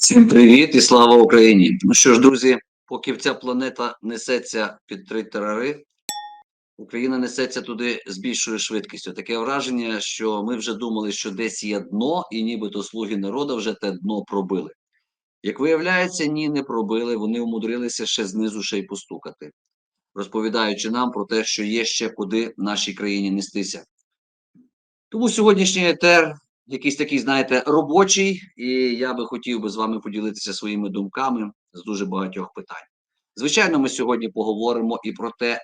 Всім привіт і слава Україні! Ну що ж, друзі, поки ця планета несеться під три терари, Україна несеться туди з більшою швидкістю. Таке враження, що ми вже думали, що десь є дно, і нібито слуги народу вже те дно пробили. Як виявляється, ні, не пробили. Вони умудрилися ще знизу ще й постукати, розповідаючи нам про те, що є ще куди нашій країні нестися. Тому сьогоднішній етер якийсь такий, знаєте, робочий, і я би хотів би з вами поділитися своїми думками з дуже багатьох питань. Звичайно, ми сьогодні поговоримо і про те,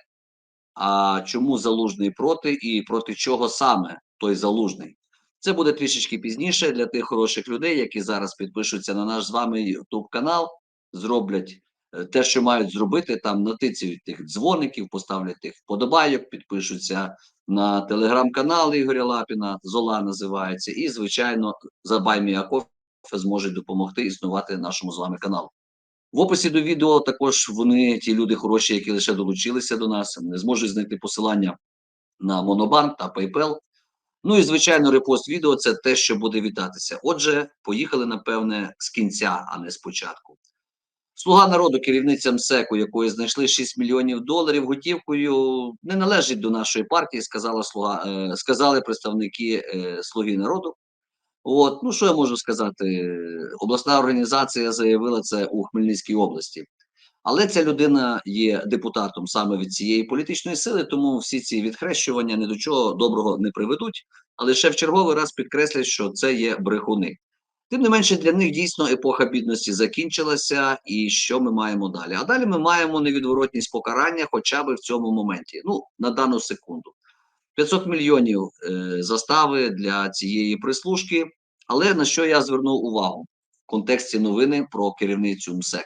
а чому залужний проти, і проти чого саме той залужний. Це буде трішечки пізніше для тих хороших людей, які зараз підпишуться на наш з вами YouTube канал, зроблять те, що мають зробити, там натицюють тих дзвоників, поставлять тих вподобайок, підпишуться на телеграм-канал Ігоря Лапіна, Зола називається, і, звичайно, за Байміакофе зможуть допомогти існувати нашому з вами каналу. В описі до відео також вони, ті люди хороші, які лише долучилися до нас, не зможуть знайти посилання на Монобанк та PayPal. Ну і звичайно, репост відео це те, що буде вітатися. Отже, поїхали, напевне, з кінця, а не спочатку. Слуга народу, керівниця МСЕКу, якої знайшли 6 мільйонів доларів готівкою, не належить до нашої партії, сказала слуга, е, сказали представники е, Слуги народу. От, ну що я можу сказати? Обласна організація заявила це у Хмельницькій області. Але ця людина є депутатом саме від цієї політичної сили, тому всі ці відхрещування ні до чого доброго не приведуть. Але ще в черговий раз підкреслять, що це є брехуни. Тим не менше, для них дійсно епоха бідності закінчилася, і що ми маємо далі? А далі ми маємо невідворотність покарання, хоча б в цьому моменті. Ну, на дану секунду. 500 мільйонів е, застави для цієї прислужки. Але на що я звернув увагу в контексті новини про керівницю МСЕК?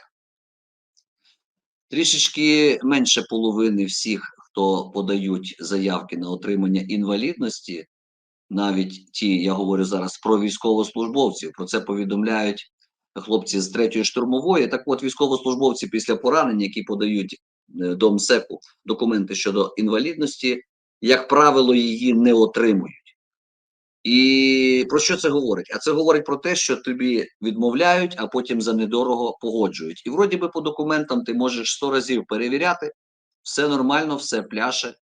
Трішечки менше половини всіх, хто подають заявки на отримання інвалідності, навіть ті, я говорю зараз про військовослужбовців, про це повідомляють хлопці з третьої штурмової. Так от військовослужбовці після поранення, які подають е, до МСЕКу документи щодо інвалідності, як правило, її не отримують. І про що це говорить? А це говорить про те, що тобі відмовляють, а потім за недорого погоджують. І вроді би по документам ти можеш 100 разів перевіряти, все нормально, все пляше.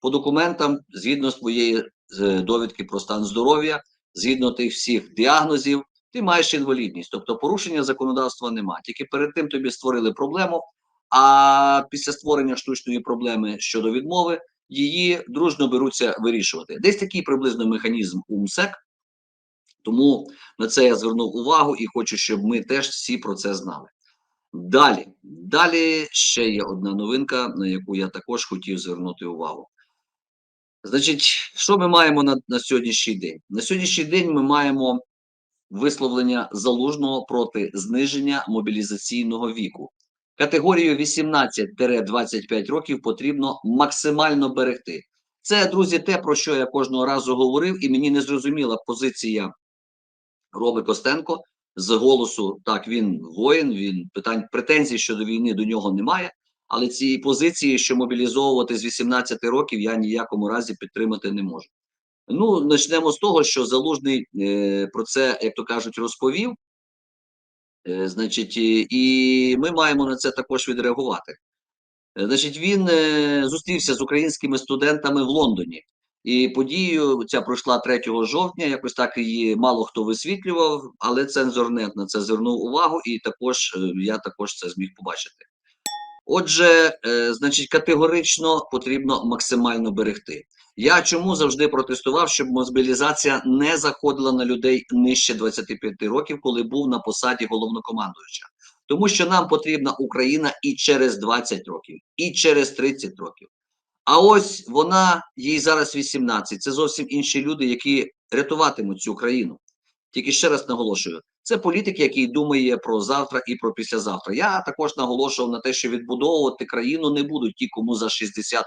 По документам, згідно з твоєї е, довідки про стан здоров'я, згідно тих всіх діагнозів, ти маєш інвалідність. Тобто порушення законодавства немає. Тільки перед тим тобі створили проблему. А після створення штучної проблеми щодо відмови її дружно беруться вирішувати. Десь такий приблизно механізм у МСЕК. Тому на це я звернув увагу і хочу, щоб ми теж всі про це знали. Далі, далі ще є одна новинка, на яку я також хотів звернути увагу. Значить, що ми маємо на, на сьогоднішній день? На сьогоднішній день ми маємо висловлення залужного проти зниження мобілізаційного віку. Категорію 18-25 років потрібно максимально берегти. Це, друзі, те, про що я кожного разу говорив, і мені не зрозуміла позиція Роби Костенко з голосу. Так, він воїн, він питань претензій щодо війни до нього немає. Але цієї позиції, що мобілізовувати з 18 років, я ніякому разі підтримати не можу. Ну, почнемо з того, що залужний е, про це, як то кажуть, розповів. Е, значить, і, ми маємо на це також відреагувати. Е, Значить, він е, зустрівся з українськими студентами в Лондоні, і подію ця пройшла 3 жовтня. Якось так її мало хто висвітлював, але цензорнет на це звернув увагу, і також е, я також це зміг побачити. Отже, е, значить, категорично потрібно максимально берегти. Я чому завжди протестував, щоб мобілізація не заходила на людей нижче 25 років, коли був на посаді головнокомандуюча. Тому що нам потрібна Україна і через 20 років, і через 30 років. А ось вона, їй зараз 18. Це зовсім інші люди, які рятуватимуть цю країну. Тільки ще раз наголошую: це політик, який думає про завтра і про післязавтра. Я також наголошував на те, що відбудовувати країну не будуть ті, кому за 60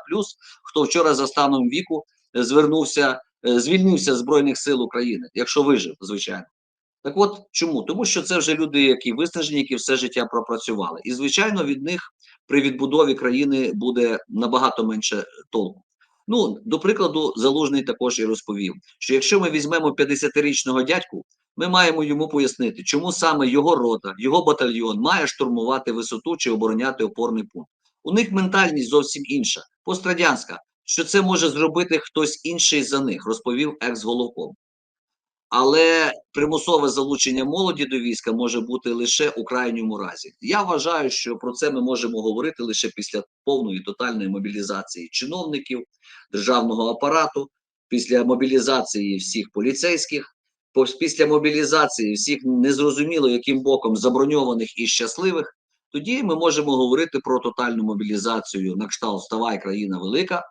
хто вчора за станом віку е, звернувся, е, звільнився з Збройних сил України, якщо вижив, звичайно. Так от чому? Тому що це вже люди, які виснажені, які все життя пропрацювали. І, звичайно, від них при відбудові країни буде набагато менше толку. Ну, до прикладу, залужний також і розповів, що якщо ми візьмемо 50-річного дядьку, ми маємо йому пояснити, чому саме його рота, його батальйон має штурмувати висоту чи обороняти опорний пункт. У них ментальність зовсім інша, пострадянська, що це може зробити хтось інший за них, розповів екс-головком. Але примусове залучення молоді до війська може бути лише у крайньому разі. Я вважаю, що про це ми можемо говорити лише після повної тотальної мобілізації чиновників державного апарату, після мобілізації всіх поліцейських, після мобілізації всіх незрозуміло яким боком заброньованих і щасливих. Тоді ми можемо говорити про тотальну мобілізацію на кшталт «Вставай, країна велика.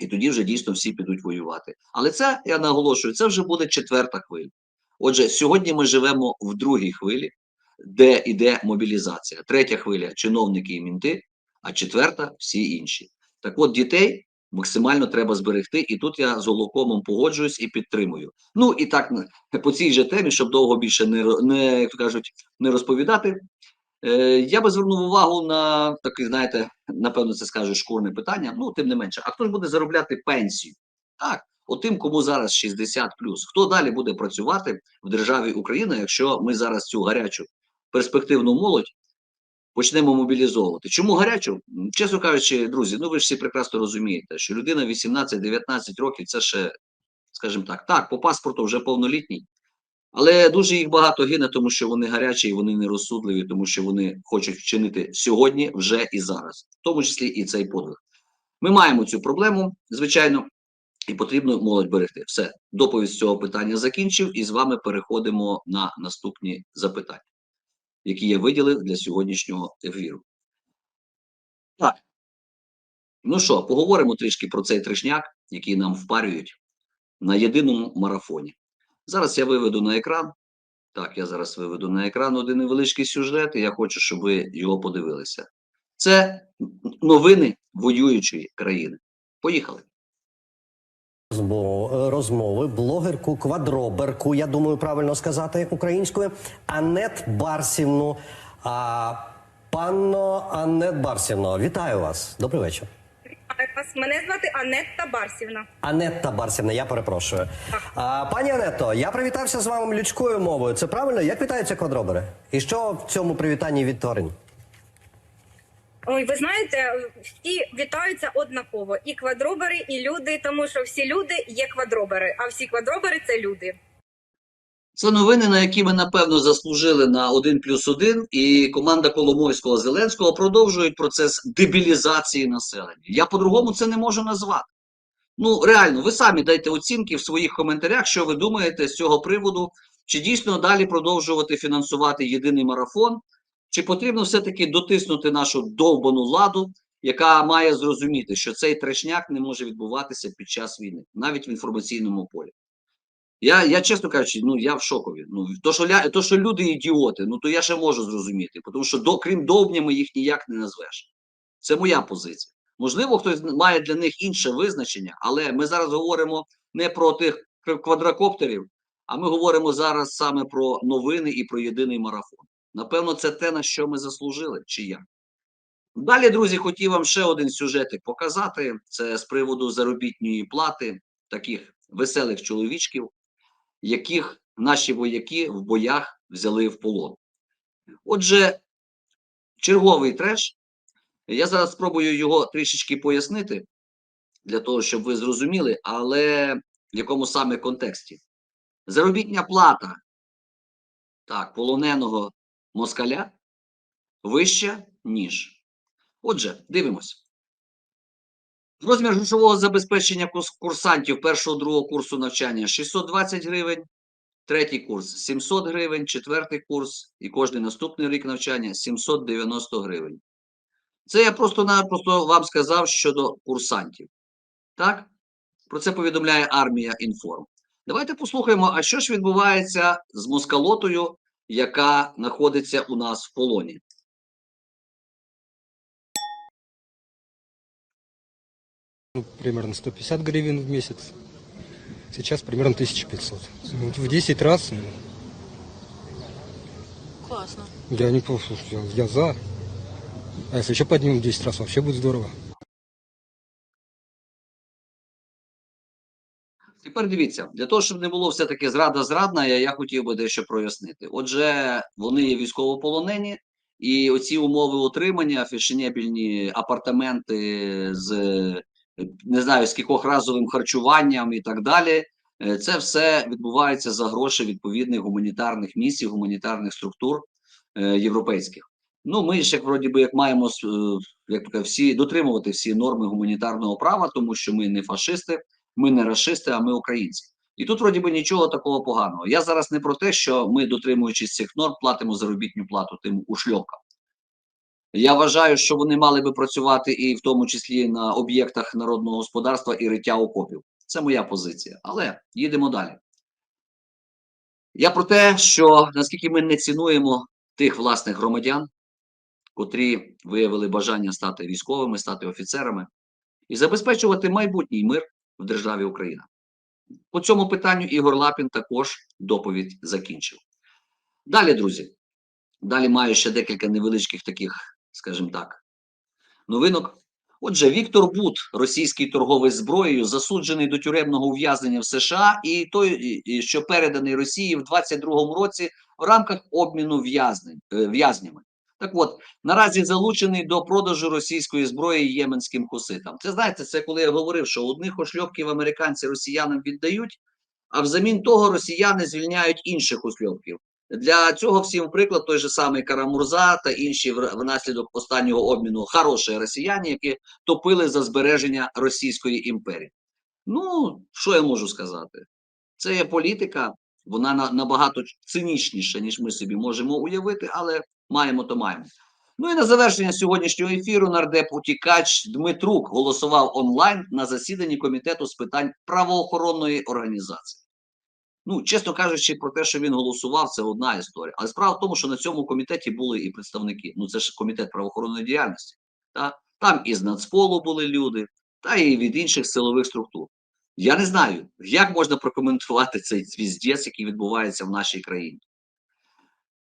І тоді вже дійсно всі підуть воювати. Але це я наголошую, це вже буде четверта хвиля. Отже, сьогодні ми живемо в другій хвилі, де йде мобілізація. Третя хвиля чиновники і мінти, а четверта всі інші. Так от дітей максимально треба зберегти, і тут я з Голокомом погоджуюсь і підтримую. Ну і так по цій же темі, щоб довго більше не, не як кажуть, не розповідати. Е, я би звернув увагу на таке, знаєте, напевно, це скаже шкурне питання. Ну, тим не менше, а хто ж буде заробляти пенсію? Так, от тим, кому зараз 60 плюс, Хто далі буде працювати в державі Україна, якщо ми зараз цю гарячу перспективну молодь почнемо мобілізовувати? Чому гарячу? Чесно кажучи, друзі, ну ви ж всі прекрасно розумієте, що людина 18-19 років це ще, скажімо так, так, по паспорту вже повнолітній. Але дуже їх багато гине, тому що вони гарячі і вони нерозсудливі, тому що вони хочуть вчинити сьогодні, вже і зараз, в тому числі і цей подвиг. Ми маємо цю проблему, звичайно, і потрібно молодь берегти. Все, доповідь з цього питання закінчив, і з вами переходимо на наступні запитання, які я виділив для сьогоднішнього ефіру. Так. Ну що, поговоримо трішки про цей трешняк, який нам впарюють на єдиному марафоні. Зараз я виведу на екран. Так, я зараз виведу на екран один невеличкий сюжет, і я хочу, щоб ви його подивилися. Це новини воюючої країни. Поїхали. Розмов- розмови блогерку квадроберку, я думаю, правильно сказати українською, Анет Барсівну. А, панно Анет Барсівно, вітаю вас. Добрий вечір. Мене звати Анетта Барсівна. Анетта Барсівна, я перепрошую. А, пані Анетто, я привітався з вами людською мовою. Це правильно? Як вітаються квадробери? І що в цьому привітанні від тварин? Ой, ви знаєте, всі вітаються однаково. І квадробери, і люди, тому що всі люди є квадробери, а всі квадробери це люди. Це новини, на які ми напевно заслужили на 1 плюс 1, і команда Коломойського Зеленського продовжують процес дебілізації населення. Я по-другому це не можу назвати. Ну, реально, ви самі дайте оцінки в своїх коментарях, що ви думаєте з цього приводу, чи дійсно далі продовжувати фінансувати єдиний марафон, чи потрібно все-таки дотиснути нашу довбану ладу, яка має зрозуміти, що цей трешняк не може відбуватися під час війни, навіть в інформаційному полі. Я, я чесно кажучи, ну я в шокові. Ну то, що ля, то, що люди ідіоти, ну то я ще можу зрозуміти, тому що до крім довбнями їх ніяк не назвеш. Це моя позиція. Можливо, хтось має для них інше визначення, але ми зараз говоримо не про тих квадрокоптерів, а ми говоримо зараз саме про новини і про єдиний марафон. Напевно, це те, на що ми заслужили, чи як. Далі, друзі, хотів вам ще один сюжетик показати. Це з приводу заробітної плати таких веселих чоловічків, яких наші вояки в боях взяли в полон. Отже, черговий треш. Я зараз спробую його трішечки пояснити, для того, щоб ви зрозуміли, але в якому саме контексті. Заробітня плата так, полоненого москаля вища, ніж. Отже, дивимось. Розмір грошового забезпечення курсантів першого другого курсу навчання 620 гривень, третій курс 700 гривень, четвертий курс і кожний наступний рік навчання 790 гривень. Це я просто-напросто вам сказав щодо курсантів. Так? Про це повідомляє армія інформ. Давайте послухаємо, а що ж відбувається з москалотою, яка знаходиться у нас в полоні. Ну, примерно 150 гривен в месяц. Сейчас примерно 1500. Ну, в 10 раз ну, Классно. я не против, я, я за. А если еще поднимем в 10 раз, вообще будет здорово. Тепер дивіться, для того, щоб не було все-таки зрада зрадна, я, я хотів би дещо прояснити. Отже, вони є військовополонені, і оці умови утримання, фешенебільні апартаменти з не знаю, з кількох разовим харчуванням і так далі. е, Це все відбувається за гроші відповідних гуманітарних місій, гуманітарних структур е, європейських. Ну, ми ж вроді би як маємо е, як всі дотримувати всі норми гуманітарного права, тому що ми не фашисти, ми не расисти, а ми українці. І тут вроді би нічого такого поганого. Я зараз не про те, що ми, дотримуючись цих норм, платимо заробітну плату тим ушльопкам. Я вважаю, що вони мали би працювати і в тому числі на об'єктах народного господарства і риття окопів. Це моя позиція. Але їдемо далі. Я про те, що наскільки ми не цінуємо тих власних громадян, котрі виявили бажання стати військовими, стати офіцерами і забезпечувати майбутній мир в державі Україна. По цьому питанню Ігор Лапін також доповідь закінчив. Далі, друзі, далі маю ще декілька невеличких таких, скажімо так, новинок. Отже, Віктор Бут, російський торговець зброєю, засуджений до тюремного ув'язнення в США, і той, що переданий Росії в 22-му році в рамках обміну е, в'язнями. Так от, наразі залучений до продажу російської зброї єменським хуситам. Це знаєте, це коли я говорив, що одних ошльопків американці росіянам віддають, а взамін того росіяни звільняють інших ошльопків. Для цього всім приклад той же самий Карамурза та інші внаслідок останнього обміну хороші росіяни, які топили за збереження Російської імперії. Ну, що я можу сказати? Це є політика, вона на- набагато цинічніша, ніж ми собі можемо уявити, але маємо то маємо. Ну і на завершення сьогоднішнього ефіру нардеп утікач Дмитрук голосував онлайн на засіданні комітету з питань правоохоронної організації. Ну, чесно кажучи, про те, що він голосував, це одна історія. Але справа в тому, що на цьому комітеті були і представники. Ну, це ж комітет правоохоронної діяльності. Та? Там і з Нацполу були люди, та і від інших силових структур. Я не знаю, як можна прокоментувати цей звіздець, який відбувається в нашій країні.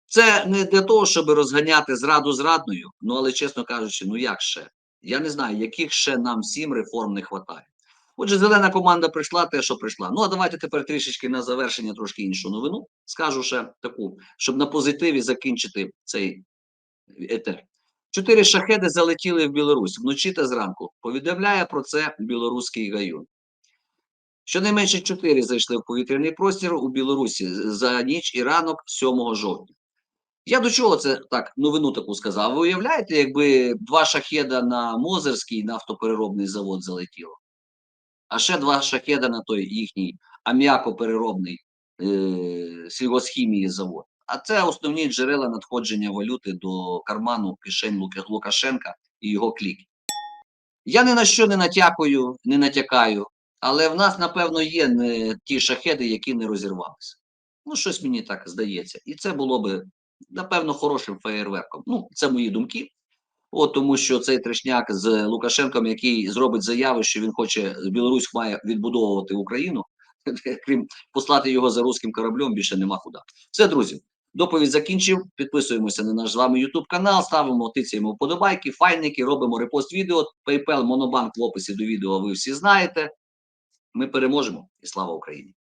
Це не для того, щоб розганяти зраду зрадною, ну але чесно кажучи, ну як ще? Я не знаю, яких ще нам всім реформ не вистачає. Отже, зелена команда прийшла, те, що прийшла. Ну а давайте тепер трішечки на завершення трошки іншу новину. Скажу ще таку, щоб на позитиві закінчити цей етер. Чотири шахеди залетіли в Білорусь вночі та зранку. Повідомляє про це білоруський гаюн. Щонайменше чотири зайшли в повітряний простір у Білорусі за ніч і ранок 7 жовтня. Я до чого це так новину таку сказав? Ви уявляєте, якби два шахеда на Мозерський нафтопереробний завод залетіло, а ще два шахеда на той їхній аміакопереробний е- сільгосхімії завод. А це основні джерела надходження валюти до карману кишень Лукашенка і його кліки. Я ні на що не натякую, не натякаю, але в нас, напевно, є не ті шахеди, які не розірвалися. Ну, щось мені так здається. І це було би, напевно, хорошим феєрверком. Ну, це мої думки. От тому, що цей трешняк з Лукашенком, який зробить заяву, що він хоче Білорусь має відбудовувати Україну, крім послати його за руським кораблем, більше нема куди. Все, друзі. Доповідь закінчив. Підписуємося на наш з вами YouTube канал, ставимо, тицяємо вподобайки, файники, робимо репост відео. PayPal, Монобанк в описі до відео ви всі знаєте. Ми переможемо і слава Україні!